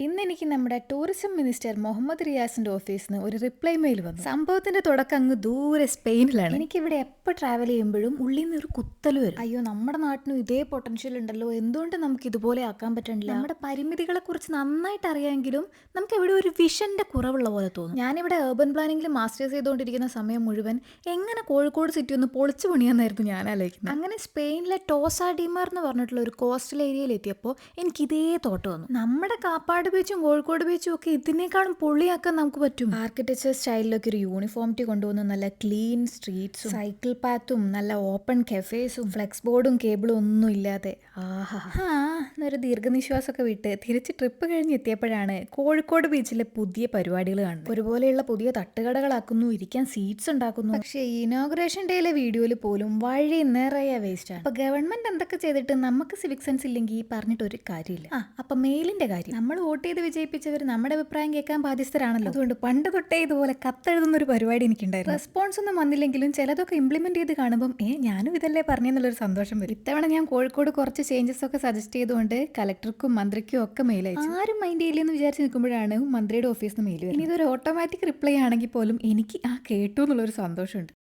ഇന്ന് എനിക്ക് നമ്മുടെ ടൂറിസം മിനിസ്റ്റർ മുഹമ്മദ് റിയാസിന്റെ ഓഫീസിൽ നിന്ന് ഒരു റിപ്ലൈ മെയിൽ വന്നു. സംഭവത്തിന്റെ തുടക്കം അങ്ങ് ദൂരെ സ്പെയിനിലാണ്. എനിക്ക് ഇവിടെ എപ്പോൾ ട്രാവൽ ചെയ്യുമ്പോഴും ഉള്ളിൽ നിന്ന് ഒരു കുത്തൽ വരും. അയ്യോ നമ്മുടെ നാട്ടിനും ഇതേ പൊട്ടൻഷ്യൽ ഉണ്ടല്ലോ. എന്തുകൊണ്ട് നമുക്ക് ഇതുപോലെ ആക്കാൻ പറ്റണില്ല? നമ്മുടെ പരിമിതികളെ കുറിച്ച് നന്നായിട്ട് അറിയാമെങ്കിലും നമുക്ക് എവിടെ ഒരു വിഷന്റെ കുറവുള്ള പോലെ തോന്നും. ഞാനിവിടെ ഏർബൻ പ്ലാനിംഗിൽ മാസ്റ്റേഴ്സ് ചെയ്തുകൊണ്ടിരിക്കുന്ന സമയം മുഴുവൻ എങ്ങനെ കോഴിക്കോട് സിറ്റി ഒന്ന് പൊളിച്ചു പണിയാന്നായിരുന്നു ഞാൻ ആലോചിക്കുന്നത്. അങ്ങനെ സ്പെയിനിലെ ടോസാഡിമാർ എന്ന് പറഞ്ഞിട്ടുള്ള ഒരു കോസ്റ്റൽ ഏരിയയിൽ എത്തിയപ്പോൾ എനിക്ക് ഇതേ തോട്ട് വന്നു. നമ്മുടെ കാപ്പാട് ബീച്ചും കോഴിക്കോട് ബീച്ചും ഒക്കെ ഇതിനേക്കാളും പൊള്ളിയാക്കാൻ നമുക്ക് പറ്റും. ആർക്കിടെക്ചർ സ്റ്റൈലിലൊക്കെ ഒരു യൂണിഫോമിറ്റി കൊണ്ടുവന്ന് നല്ല ക്ലീൻ സ്ട്രീറ്റ്സും സൈക്കിൾ പാത്തും നല്ല ഓപ്പൺ കെഫേസും ഫ്ലെക്സ് ബോർഡും കേബിളും ഒന്നും ഇല്ലാതെ. ആഹാ. എന്നൊരു ദീർഘനിശ്വാസമൊക്കെ വിട്ട് തിരിച്ച് ട്രിപ്പ് കഴിഞ്ഞ് എത്തിയപ്പോഴാണ് കോഴിക്കോട് ബീച്ചിലെ പുതിയ പരിപാടികൾ കാണുന്നത്. ഒരുപോലെയുള്ള പുതിയ തട്ടുകടകളാക്കുന്നു ഇരിക്കാൻ സീറ്റ്സ് ഉണ്ടാക്കുന്നു. പക്ഷേ ഇനോഗ്രേഷൻ ഡേയിലെ വീഡിയോയിൽ പോലും വഴി നിറയെ വേസ്റ്റ് ആണ്. അപ്പൊ ഗവൺമെന്റ് എന്തൊക്കെ ചെയ്തിട്ട് നമുക്ക് സിവിക് സെൻസ് ഇല്ലെങ്കിൽ പറഞ്ഞിട്ട് ഒരു കാര്യമില്ല. ആ അപ്പൊ മെയിലിന്റെ കാര്യം. നമ്മൾ വോട്ട് ചെയ്ത് വിജയിപ്പിച്ചവർ നമ്മുടെ അഭിപ്രായം കേൾക്കാൻ ബാധ്യസ്ഥരാണല്ലോ. അതുകൊണ്ട് പണ്ട് തൊട്ടേ ഇതുപോലെ കത്തെഴുതുന്ന ഒരു പരിപാടി എനിക്കുണ്ടായിരുന്നു. റെസ്പോൺസ് ഒന്നും വന്നില്ലെങ്കിലും ചിലതൊക്കെ ഇംപ്ലിമെന്റ് ചെയ്ത് കാണുമ്പോൾ ഏ ഞാനും ഇതല്ലേ പറഞ്ഞെന്നുള്ളൊരു സന്തോഷം വരും. ഇത്തവണ ഞാൻ കോഴിക്കോട് കുറച്ച് ചേഞ്ചസ് ഒക്കെ സജസ്റ്റ് ചെയ്തുകൊണ്ട് കലക്ടർക്കും മന്ത്രിക്കും ഒക്കെ മെയിൽ ആരും മൈൻഡ് ചെയ്യില്ലെന്ന് വിചാരിച്ച് നിൽക്കുമ്പോഴാണ് മന്ത്രിയുടെ ഓഫീസിൽ നിന്ന് മെയിൽ വരുന്നത്. ഇതൊരു ഓട്ടോമാറ്റിക് റിപ്ലൈ ആണെങ്കിൽ പോലും എനിക്ക് ആ കേട്ടു എന്നുള്ളൊരു സന്തോഷമുണ്ട്.